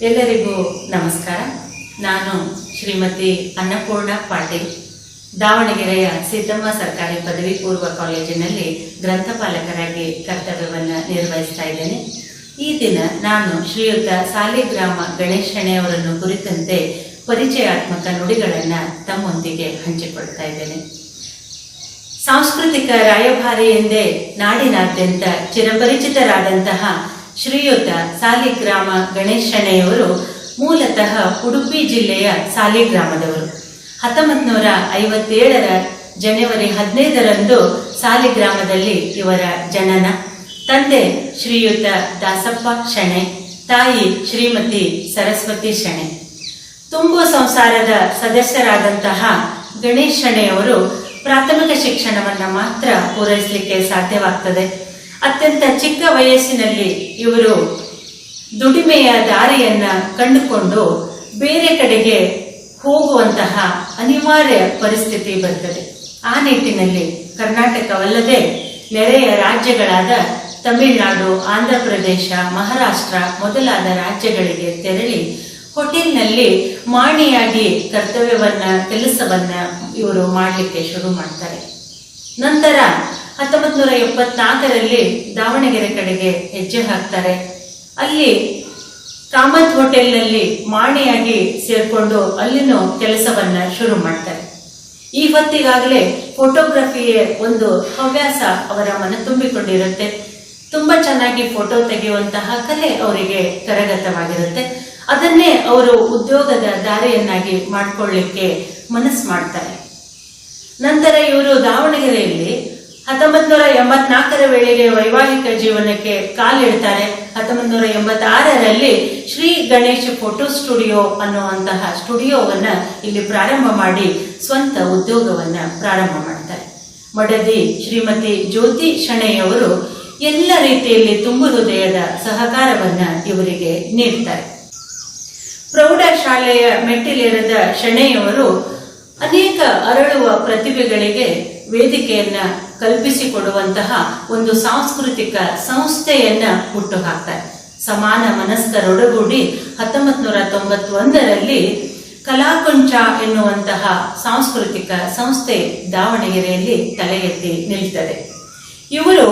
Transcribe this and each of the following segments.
ಎಲ್ಲರಿಗೂ ನಮಸ್ಕಾರ. ನಾನು ಶ್ರೀಮತಿ ಅನ್ನಪೂರ್ಣ ಪಾಟೀಲ್. ದಾವಣಗೆರೆಯ ಸಿದ್ದಮ್ಮ ಸರ್ಕಾರಿ ಪದವಿ ಪೂರ್ವ ಕಾಲೇಜಿನಲ್ಲಿ ಗ್ರಂಥಪಾಲಕರಾಗಿ ಕರ್ತವ್ಯವನ್ನು ನಿರ್ವಹಿಸ್ತಾ ಇದ್ದೇನೆ. ಈ ದಿನ ನಾನು ಶ್ರೀಯುತ ಸಾಲಿಗ್ರಾಮ ಗಣೇಶಣೆಯವರನ್ನು ಕುರಿತಂತೆ ಪರಿಚಯಾತ್ಮಕ ನುಡಿಗಳನ್ನು ತಮ್ಮೊಂದಿಗೆ ಹಂಚಿಕೊಳ್ತಾ ಇದ್ದೇನೆ. ಸಾಂಸ್ಕೃತಿಕ ರಾಯಭಾರಿ ಎಂದೇ ನಾಡಿನಾದ್ಯಂತ ಚಿರಪರಿಚಿತರಾದಂತಹ ಶ್ರೀಯುತ ಸಾಲಿಗ್ರಾಮ ಗಣೇಶಣೆಯವರು ಮೂಲತಃ ಉಡುಪಿ ಜಿಲ್ಲೆಯ ಸಾಲಿಗ್ರಾಮದವರು. ಹತ್ತೊಂಬತ್ತು ನೂರ ಐವತ್ತೇಳರ ಜನವರಿ ಹದಿನೈದರಂದು ಸಾಲಿಗ್ರಾಮದಲ್ಲಿ ಇವರ ಜನನ. ತಂದೆ ಶ್ರೀಯುತ ದಾಸಪ್ಪ ಶಣೆ, ತಾಯಿ ಶ್ರೀಮತಿ ಸರಸ್ವತಿ ಶಣೆ. ತುಂಬು ಸಂಸಾರದ ಸದಸ್ಯರಾದಂತಹ ಗಣೇಶ್ ಶಣೆಯವರು ಪ್ರಾಥಮಿಕ ಶಿಕ್ಷಣವನ್ನು ಮಾತ್ರ ಪೂರೈಸಲಿಕ್ಕೆ ಸಾಧ್ಯವಾಗ್ತದೆ. ಅತ್ಯಂತ ಚಿಕ್ಕ ವಯಸ್ಸಿನಲ್ಲಿ ಇವರು ದುಡಿಮೆಯ ದಾರಿಯನ್ನ ಕಂಡುಕೊಂಡು ಬೇರೆ ಕಡೆಗೆ ಹೋಗುವಂತಹ ಅನಿವಾರ್ಯ ಪರಿಸ್ಥಿತಿ ಬರ್ತದೆ ಆ ನಿಟ್ಟಿನಲ್ಲಿ ಕರ್ನಾಟಕವಲ್ಲದೆ ನೆರೆಯ ರಾಜ್ಯಗಳಾದ ತಮಿಳುನಾಡು ಆಂಧ್ರ ಪ್ರದೇಶ ಮಹಾರಾಷ್ಟ್ರ ಮೊದಲಾದ ರಾಜ್ಯಗಳಿಗೆ ತೆರಳಿ ಹೋಟೆಲ್ನಲ್ಲಿ ಮಾಣಿಯಾಗಿ ಕರ್ತವ್ಯವನ್ನ, ಕೆಲಸವನ್ನ ಇವರು ಮಾಡಲಿಕ್ಕೆ ಶುರು ಮಾಡ್ತಾರೆ. ನಂತರ ಹತ್ತೊಂಬತ್ತು ನೂರ ಎಪ್ಪತ್ನಾಲ್ಕರಲ್ಲಿ ದಾವಣಗೆರೆ ಕಡೆಗೆ ಹೆಜ್ಜೆ ಹಾಕ್ತಾರೆ. ಅಲ್ಲಿ ಕಾಮತ್ ಹೋಟೆಲ್ನಲ್ಲಿ ಮಾಣಿಯಾಗಿ ಸೇರ್ಕೊಂಡು ಅಲ್ಲಿನೂ ಕೆಲಸವನ್ನ ಶುರು ಮಾಡ್ತಾರೆ. ಈ ಹೊತ್ತಿಗಾಗಲೇ ಫೋಟೋಗ್ರಫಿಯ ಒಂದು ಹವ್ಯಾಸ ಅವರ ಮನ ತುಂಬಿಕೊಂಡಿರುತ್ತೆ. ತುಂಬಾ ಚೆನ್ನಾಗಿ ಫೋಟೋ ತೆಗೆಯುವಂತಹ ಕಲೆ ಅವರಿಗೆ ಕರಗತವಾಗಿರುತ್ತೆ. ಅದನ್ನೇ ಅವರು ಉದ್ಯೋಗದ ದಾರಿಯನ್ನಾಗಿ ಮಾಡ್ಕೊಳ್ಳಿಕ್ಕೆ ಮನಸ್ಸು ಮಾಡ್ತಾರೆ. ನಂತರ ಇವರು ದಾವಣಗೆರೆಯಲ್ಲಿ ಹತ್ತೊಂಬತ್ ನೂರ ಎಂಬತ್ನಾಲ್ಕರ ವೇಳೆಗೆ ವೈವಾಹಿಕ ಜೀವನಕ್ಕೆ ಕಾಲಿಡ್ತಾರೆ ಹತ್ತೊಂಬತ್ ನೂರ ಎಂಬತ್ತಾರರಲ್ಲಿ ಶ್ರೀ ಗಣೇಶ್ ಫೋಟೋ ಸ್ಟುಡಿಯೋ ಅನ್ನುವಂತಹ ಸ್ಟುಡಿಯೋವನ್ನ ಇಲ್ಲಿ ಪ್ರಾರಂಭ ಮಾಡಿ ಸ್ವಂತ ಉದ್ಯೋಗವನ್ನ ಪ್ರಾರಂಭ ಮಾಡ್ತಾರೆ. ಮಡದಿ ಶ್ರೀಮತಿ ಜ್ಯೋತಿ ಶಣೆಯವರು ಎಲ್ಲ ರೀತಿಯಲ್ಲಿ ತುಂಬು ಹೃದಯದ ಸಹಕಾರವನ್ನ ಇವರಿಗೆ ನೀಡ್ತಾರೆ. ಪ್ರೌಢಶಾಲೆಯ ಮೆಟ್ಟಿಲೇರದ ಶಣೆಯವರು ಅನೇಕ ಅರಳುವ ಪ್ರತಿಭೆಗಳಿಗೆ ವೇದಿಕೆಯನ್ನ ಕಲ್ಪಿಸಿಕೊಡುವಂತಹ ಒಂದು ಸಾಂಸ್ಕೃತಿಕ ಸಂಸ್ಥೆಯನ್ನ ಹುಟ್ಟು ಹಾಕ್ತಾರೆ ಸಮಾನ ಮನಸ್ಕರೊಡಗೂಡಿ ಹತ್ತೊಂಬತ್ ನೂರ ತೊಂಬತ್ತೊಂದರಲ್ಲಿ ಕಲಾಕುಂಚ ಎನ್ನುವಂತಹ ಸಾಂಸ್ಕೃತಿಕ ಸಂಸ್ಥೆ ದಾವಣಗೆರೆಯಲ್ಲಿ ತಲೆ ಎತ್ತಿ ನಿಲ್ತದೆ. ಇವರು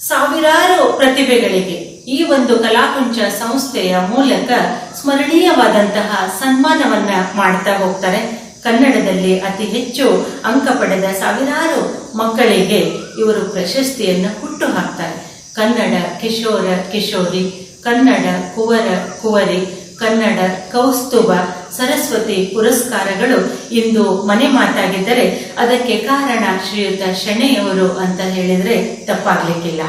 ಸಾವಿರಾರು ಪ್ರತಿಭೆಗಳಿಗೆ ಈ ಒಂದು ಕಲಾಕುಂಚ ಸಂಸ್ಥೆಯ ಮೂಲಕ ಸ್ಮರಣೀಯವಾದಂತಹ ಸನ್ಮಾನವನ್ನ ಮಾಡ್ತಾ ಹೋಗ್ತಾರೆ. ಕನ್ನಡದಲ್ಲಿ ಅತಿ ಹೆಚ್ಚು ಅಂಕ ಪಡೆದ ಸಾವಿರಾರು ಮಕ್ಕಳಿಗೆ ಇವರು ಪ್ರಶಸ್ತಿಯನ್ನು ಹುಟ್ಟು ಹಾಕ್ತಾರೆ. ಕನ್ನಡ ಕಿಶೋರ, ಕಿಶೋರಿ, ಕನ್ನಡ ಕುವರ, ಕುವರಿ, ಕನ್ನಡ ಕೌಸ್ತುಭ, ಸರಸ್ವತಿ ಪುರಸ್ಕಾರಗಳು ಇಂದು ಮನೆ ಮಾತಾಗಿದ್ದರೆ ಅದಕ್ಕೆ ಕಾರಣ ಶ್ರೀಯುತ ಶೆಣೆಯವರು ಅಂತ ಹೇಳಿದರೆ ತಪ್ಪಾಗಲಿಕ್ಕಿಲ್ಲ.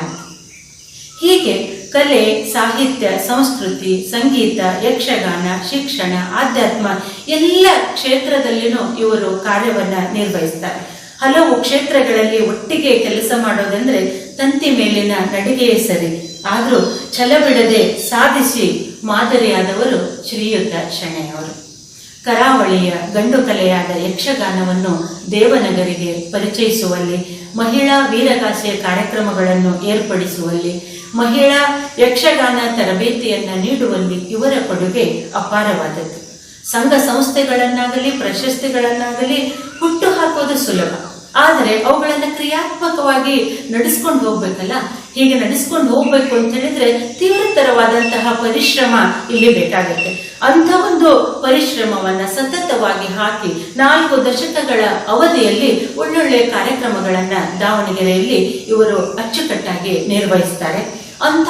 ಹೀಗೆ ಕಲೆ, ಸಾಹಿತ್ಯ, ಸಂಸ್ಕೃತಿ, ಸಂಗೀತ, ಯಕ್ಷಗಾನ, ಶಿಕ್ಷಣ, ಆಧ್ಯಾತ್ಮ ಎಲ್ಲ ಕ್ಷೇತ್ರದಲ್ಲಿನೂ ಇವರು ಕಾರ್ಯವನ್ನ ನಿರ್ವಹಿಸ್ತಾರೆ. ಹಲವು ಕ್ಷೇತ್ರಗಳಲ್ಲಿ ಒಟ್ಟಿಗೆ ಕೆಲಸ ಮಾಡೋದಂದ್ರೆ ತಂತಿ ಮೇಲಿನ ನಡಿಗೆಯೇ ಸರಿ. ಆದ್ರೂ ಛಲ ಬಿಡದೆ ಸಾಧಿಸಿ ಮಾದರಿಯಾದವರು ಶ್ರೀಯುತ ಶೆಣೆಯವರು ಕರಾವಳಿಯ ಗಂಡು ಕಲೆಯಾದ ಯಕ್ಷಗಾನವನ್ನು ದೇವನಗರಿಗೆ ಪರಿಚಯಿಸುವಲ್ಲಿ, ಮಹಿಳಾ ವೀರಗಾಸೆಯ ಕಾರ್ಯಕ್ರಮಗಳನ್ನು ಏರ್ಪಡಿಸುವಲ್ಲಿ, ಮಹಿಳಾ ಯಕ್ಷಗಾನ ತರಬೇತಿಯನ್ನ ನೀಡುವಲ್ಲಿ ಇವರ ಕೊಡುಗೆ ಅಪಾರವಾದದ್ದು. ಸಂಘ ಸಂಸ್ಥೆಗಳನ್ನಾಗಲಿ, ಪ್ರಶಸ್ತಿಗಳನ್ನಾಗಲಿ ಹುಟ್ಟು ಹಾಕೋದು ಸುಲಭ. ಆದರೆ ಅವುಗಳನ್ನ ಕ್ರಿಯಾತ್ಮಕವಾಗಿ ನಡೆಸ್ಕೊಂಡು ಹೋಗ್ಬೇಕಲ್ಲ? ಹೀಗೆ ನಡೆಸ್ಕೊಂಡು ಹೋಗ್ಬೇಕು ಅಂತ ಹೇಳಿದ್ರೆ ತೀವ್ರತರವಾದಂತಹ ಪರಿಶ್ರಮ ಇಲ್ಲಿ ಬೇಕಾಗುತ್ತೆ. ಅಂತ ಒಂದು ಪರಿಶ್ರಮವನ್ನ ಸತತವಾಗಿ ಹಾಕಿ ನಾಲ್ಕು ದಶಕಗಳ ಅವಧಿಯಲ್ಲಿ ಒಳ್ಳೊಳ್ಳೆ ಕಾರ್ಯಕ್ರಮಗಳನ್ನ ದಾವಣಗೆರೆಯಲ್ಲಿ ಇವರು ಅಚ್ಚುಕಟ್ಟಾಗಿ ನಿರ್ವಹಿಸ್ತಾರೆ. ಅಂತ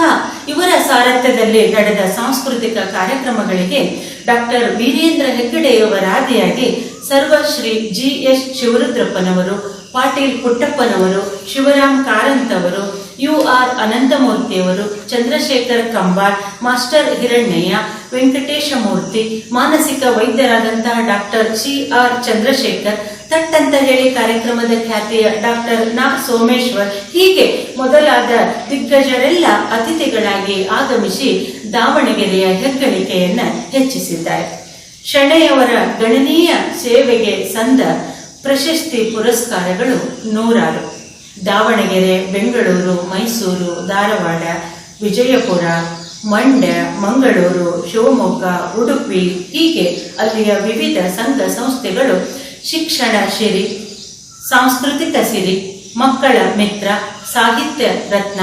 ಇವರ ಸಾರಥ್ಯದಲ್ಲಿ ನಡೆದ ಸಾಂಸ್ಕೃತಿಕ ಕಾರ್ಯಕ್ರಮಗಳಿಗೆ ಡಾಕ್ಟರ್ ವೀರೇಂದ್ರ ಹೆಗ್ಗಡೆಯವರ ಆದಿಯಾಗಿ ಸರ್ವಶ್ರೀ ಜಿ ಎಸ್ ಶಿವರುದ್ರಪ್ಪನವರು, ಪಾಟೀಲ್ ಪುಟ್ಟಪ್ಪನವರು, ಶಿವರಾಮ್ ಕಾರಂತ್ ಅವರು ಯು ಆರ್ ಅನಂತಮೂರ್ತಿಯವರು, ಚಂದ್ರಶೇಖರ್ ಕಂಬಾರ್ ಮಾಸ್ಟರ್ ಹಿರಣ್ಣಯ್ಯ ವೆಂಕಟೇಶ ಮೂರ್ತಿ ಮಾನಸಿಕ ವೈದ್ಯರಾದಂತಹ ಡಾಕ್ಟರ್ ಸಿ ಆರ್ ಚಂದ್ರಶೇಖರ್ ತಟ್ ಅಂತ ಹೇಳಿ ಕಾರ್ಯಕ್ರಮದ ಖ್ಯಾತಿಯ ಡಾಕ್ಟರ್ ನಾ ಸೋಮೇಶ್ವರ್ ಹೀಗೆ ಮೊದಲಾದ ದಿಗ್ಗಜರೆಲ್ಲ ಅತಿಥಿಗಳಾಗಿ ಆಗಮಿಸಿ ದಾವಣಗೆರೆಯ ಹೆಗ್ಗಳಿಕೆಯನ್ನ ಹೆಚ್ಚಿಸಿದ್ದಾರೆ. ಶೆಣೆಯವರ ಗಣನೀಯ ಸೇವೆಗೆ ಸಂದ ಪ್ರಶಸ್ತಿ ಪುರಸ್ಕಾರಗಳು ನೂರಾರು. ದಾವಣಗೆರೆ, ಬೆಂಗಳೂರು, ಮೈಸೂರು, ಧಾರವಾಡ, ವಿಜಯಪುರ, ಮಂಡ್ಯ, ಮಂಗಳೂರು, ಶಿವಮೊಗ್ಗ, ಉಡುಪಿ ಹೀಗೆ ಅಲ್ಲಿಯ ವಿವಿಧ ಸಂಘ ಸಂಸ್ಥೆಗಳು ಶಿಕ್ಷಣ ಶಿರಿ ಸಾಂಸ್ಕೃತಿಕ ಸಿರಿ, ಮಕ್ಕಳ ಮಿತ್ರ, ಸಾಹಿತ್ಯ ರತ್ನ,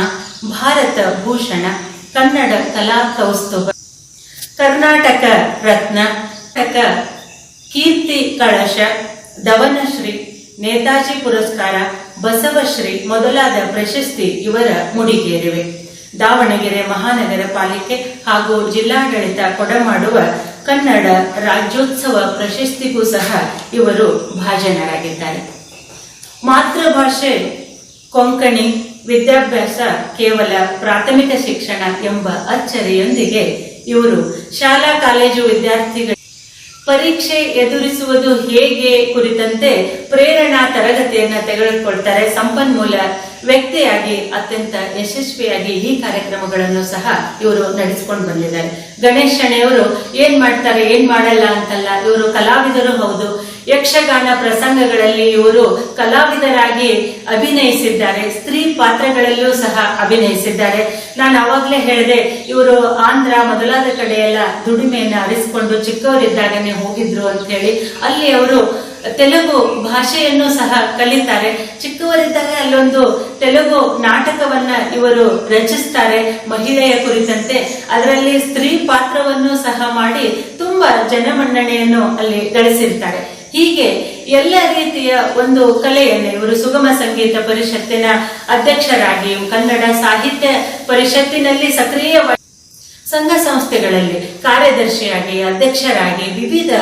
ಭಾರತ ಭೂಷಣ, ಕನ್ನಡ ಕಲಾ ಕೌಸ್ತುಭ, ಕರ್ನಾಟಕ ರತ್ನ ಕೀರ್ತಿ ಕಳಶ ದವನಶ್ರೀ ನೇತಾಜಿ ಪುರಸ್ಕಾರ, ಬಸವಶ್ರೀ ಮೊದಲಾದ ಪ್ರಶಸ್ತಿ ಇವರ ಮುಡಿಗೇರಿವೆ. ದಾವಣಗೆರೆ ಮಹಾನಗರ ಪಾಲಿಕೆ ಹಾಗೂ ಜಿಲ್ಲಾಡಳಿತ ಕೊಡಮಾಡುವ ಕನ್ನಡ ರಾಜ್ಯೋತ್ಸವ ಪ್ರಶಸ್ತಿಗೂ ಸಹ ಇವರು ಭಾಜನರಾಗಿದ್ದಾರೆ. ಮಾತೃಭಾಷೆ ಕೊಂಕಣಿ, ವಿದ್ಯಾಭ್ಯಾಸ ಕೇವಲ ಪ್ರಾಥಮಿಕ ಶಿಕ್ಷಣ ಎಂಬ ಅಚ್ಚರಿಯೊಂದಿಗೆ ಇವರು ಶಾಲಾ ಕಾಲೇಜು ವಿದ್ಯಾರ್ಥಿಗಳು ಪರೀಕ್ಷೆ ಎದುರಿಸುವುದು ಹೇಗೆ ಕುರಿತಂತೆ ಪ್ರೇರಣಾ ತರಗತಿಯನ್ನ ತೆಗೆದುಕೊಳ್ತಾರೆ. ಸಂಪನ್ಮೂಲ ವ್ಯಕ್ತಿಯಾಗಿ, ಅತ್ಯಂತ ಯಶಸ್ವಿಯಾಗಿ ಈ ಕಾರ್ಯಕ್ರಮಗಳನ್ನು ಸಹ ಇವರು ನಡೆಸಿಕೊಂಡು ಬಂದಿದ್ದಾರೆ. ಗಣೇಶ್ ಶೆಣೆಯವರು ಏನ್ ಮಾಡ್ತಾರೆ, ಏನ್ ಮಾಡಲ್ಲ ಅಂತಲ್ಲ, ಇವರು ಕಲಾವಿದರು ಹೌದು ಯಕ್ಷಗಾನ ಪ್ರಸಂಗಗಳಲ್ಲಿ ಇವರು ಕಲಾವಿದರಾಗಿ ಅಭಿನಯಿಸಿದ್ದಾರೆ. ಸ್ತ್ರೀ ಪಾತ್ರಗಳಲ್ಲೂ ಸಹ ಅಭಿನಯಿಸಿದ್ದಾರೆ. ನಾನು ಅವಾಗಲೇ ಹೇಳಿದೆ, ಇವರು ಆಂಧ್ರ ಮೊದಲಾದ ಕಡೆಯೆಲ್ಲ ದುಡಿಮೆಯನ್ನು ಅರಿಸಿಕೊಂಡು ಚಿಕ್ಕವರಿದ್ದಾಗನೇ ಹೋಗಿದ್ರು ಅಂತ ಹೇಳಿ ಅಲ್ಲಿ ಅವರು ತೆಲುಗು ಭಾಷೆಯನ್ನು ಸಹ ಕಲಿತಾರೆ. ಚಿಕ್ಕವರಿದ್ದಾಗ ಅಲ್ಲೊಂದು ತೆಲುಗು ನಾಟಕವನ್ನ ಇವರು ರಚಿಸ್ತಾರೆ ಮಹಿಳೆಯ ಕುರಿತಂತೆ. ಅದರಲ್ಲಿ ಸ್ತ್ರೀ ಪಾತ್ರವನ್ನು ಸಹ ಮಾಡಿ ತುಂಬಾ ಜನಮನ್ನಣೆಯನ್ನು ಅಲ್ಲಿ ಗಳಿಸಿರ್ತಾರೆ. ಹೀಗೆ ಎಲ್ಲ ರೀತಿಯ ಒಂದು ಕಲೆಯನ್ನು ಇವರು ಸುಗಮ ಸಂಗೀತ ಪರಿಷತ್ತಿನ ಅಧ್ಯಕ್ಷರಾಗಿ ಕನ್ನಡ ಸಾಹಿತ್ಯ ಪರಿಷತ್ತಿನಲ್ಲಿ ಸಕ್ರಿಯ ಸಂಘ ಸಂಸ್ಥೆಗಳಲ್ಲಿ ಕಾರ್ಯದರ್ಶಿಯಾಗಿ, ಅಧ್ಯಕ್ಷರಾಗಿ ವಿವಿಧ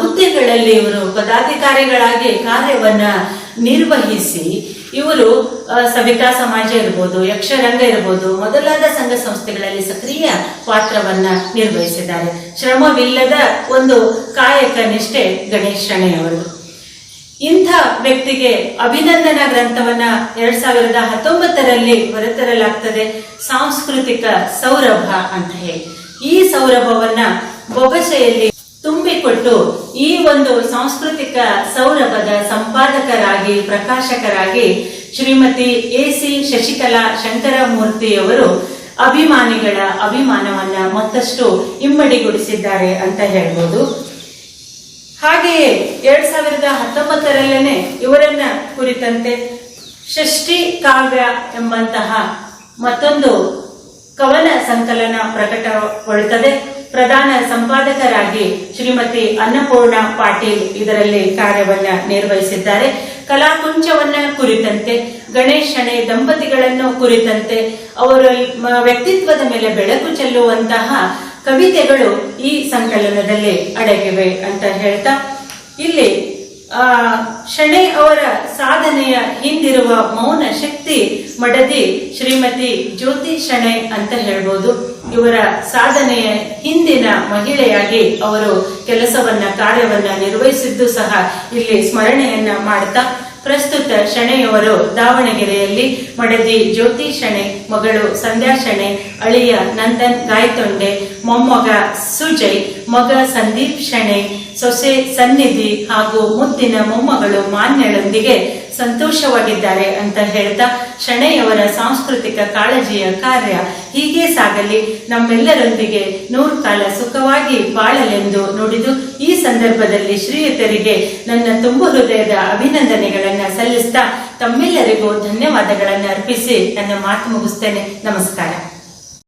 ಹುದ್ದೆಗಳಲ್ಲಿ ಇವರು ಪದಾಧಿಕಾರಿಗಳಾಗಿ ಕಾರ್ಯವನ್ನ ನಿರ್ವಹಿಸಿ ಇವರು ಸವಿತಾ ಸಮಾಜ ಇರ್ಬೋದು, ಯಕ್ಷರಂಗ ಇರ್ಬೋದು, ಮೊದಲಾದ ಸಂಘ ಸಂಸ್ಥೆಗಳಲ್ಲಿ ಸಕ್ರಿಯ ಪಾತ್ರವನ್ನ ನಿರ್ವಹಿಸಿದ್ದಾರೆ. ಶ್ರಮವಿಲ್ಲದ ಒಂದು ಕಾಯಕ ನಿಷ್ಠೆ ಗಣೇಶ್ ಅವರು ಇಂಥ ವ್ಯಕ್ತಿಗೆ ಅಭಿನಂದನಾ ಗ್ರಂಥವನ್ನ ಎರಡ್ ಸಾವಿರದ ಹತ್ತೊಂಬತ್ತರಲ್ಲಿ ಹೊರತರಲಾಗ್ತದೆ, ಸಾಂಸ್ಕೃತಿಕ ಸೌರಭ ಅಂತ ಹೇಳಿ. ಈ ಸೌರಭವನ್ನ ಬೊಗಸೆಯಲ್ಲಿ ತುಂಬಿಕೊಟ್ಟು ಈ ಒಂದು ಸಾಂಸ್ಕೃತಿಕ ಸೌರಭದ ಸಂಪಾದಕರಾಗಿ, ಪ್ರಕಾಶಕರಾಗಿ ಶ್ರೀಮತಿ ಎ ಸಿ ಶಶಿಕಲಾ ಶಂಕರಮೂರ್ತಿಯವರು ಅಭಿಮಾನಿಗಳ ಅಭಿಮಾನವನ್ನ ಮತ್ತಷ್ಟು ಇಮ್ಮಡಿಗೊಳಿಸಿದ್ದಾರೆ ಅಂತ ಹೇಳ್ಬೋದು. ಹಾಗೆಯೇ ಎರಡ್ ಸಾವಿರದ ಹತ್ತೊಂಬತ್ತರಲ್ಲೇನೆ ಇವರನ್ನ ಕುರಿತಂತೆ ಷಷ್ಠಿ ಕಾವ್ಯ ಎಂಬಂತಹ ಮತ್ತೊಂದು ಕವನ ಸಂಕಲನ ಪ್ರಕಟಗೊಳ್ಳುತ್ತದೆ ಪ್ರಧಾನ ಸಂಪಾದಕರಾಗಿ ಶ್ರೀಮತಿ ಅನ್ನಪೂರ್ಣ ಪಾಟೀಲ್ ಇದರಲ್ಲಿ ಕಾರ್ಯವನ್ನ ನಿರ್ವಹಿಸಿದ್ದಾರೆ. ಕಲಾಕುಂಚವನ್ನ ಕುರಿತಂತೆ ಗಣೇಶ್ ದಂಪತಿಗಳನ್ನು ಕುರಿತಂತೆ, ಅವರ ವ್ಯಕ್ತಿತ್ವದ ಮೇಲೆ ಬೆಳಕು ಚೆಲ್ಲುವಂತಹ ಕವಿತೆಗಳು ಈ ಸಂಕಲನದಲ್ಲಿ ಅಡಗಿವೆ ಅಂತ ಹೇಳ್ತಾ, ಇಲ್ಲಿ, ಆ, ಶಣೆ ಅವರ ಸಾಧನೆಯ ಹಿಂದಿರುವ ಮೌನ ಶಕ್ತಿ ಮಡದಿ ಶ್ರೀಮತಿ ಜ್ಯೋತಿ ಶಣೆ ಅಂತ ಹೇಳ್ಬೋದು. ಇವರ ಸಾಧನೆಯ ಹಿಂದಿನ ಮಹಿಳೆಯಾಗಿ ಅವರು ಕೆಲಸವನ್ನ, ಕಾರ್ಯವನ್ನ ನಿರ್ವಹಿಸಿದ್ದು ಸಹ ಇಲ್ಲಿ ಸ್ಮರಣೆಯನ್ನ ಮಾಡ್ತಾ, ಪ್ರಸ್ತುತ ಶಣೆಯವರು ದಾವಣಗೆರೆಯಲ್ಲಿ ಮಡದಿ ಜ್ಯೋತಿ ಶಣೆ, ಮಗಳು ಸಂಧ್ಯಾ ಶಣೆ, ಅಳಿಯ ನಂದನ್ ಗಾಯತೊಂಡೆ, ಮೊಮ್ಮಗ ಸುಜಯ್ ಮಗ ಸಂದೀಪ್ ಶಣೆ, ಸೊಸೆ ಸನ್ನಿಧಿ ಹಾಗೂ ಮುದ್ದಿನ ಮೊಮ್ಮಗಳು ಮಾನ್ಯಳೊಂದಿಗೆ ಸಂತೋಷವಾಗಿದ್ದಾರೆ ಅಂತ ಹೇಳ್ತಾ ಶಣೆಯವರ ಸಾಂಸ್ಕೃತಿಕ ಕಾಳಜಿಯ ಕಾರ್ಯ ಹೀಗೆ ಸಾಗಲಿ. ನಮ್ಮೆಲ್ಲರೊಂದಿಗೆ ನೂರು ಕಾಲ ಸುಖವಾಗಿ ಬಾಳಲೆಂದು ನುಡಿದು ಈ ಸಂದರ್ಭದಲ್ಲಿ ಶ್ರೀಯುತರಿಗೆ ನನ್ನ ತುಂಬು ಹೃದಯದ ಅಭಿನಂದನೆಗಳನ್ನ ಸಲ್ಲಿಸ್ತಾ ತಮ್ಮೆಲ್ಲರಿಗೂ ಧನ್ಯವಾದಗಳನ್ನು ಅರ್ಪಿಸಿ ನನ್ನ ಮಾತು ಮುಗಿಸ್ತೇನೆ. ನಮಸ್ಕಾರ.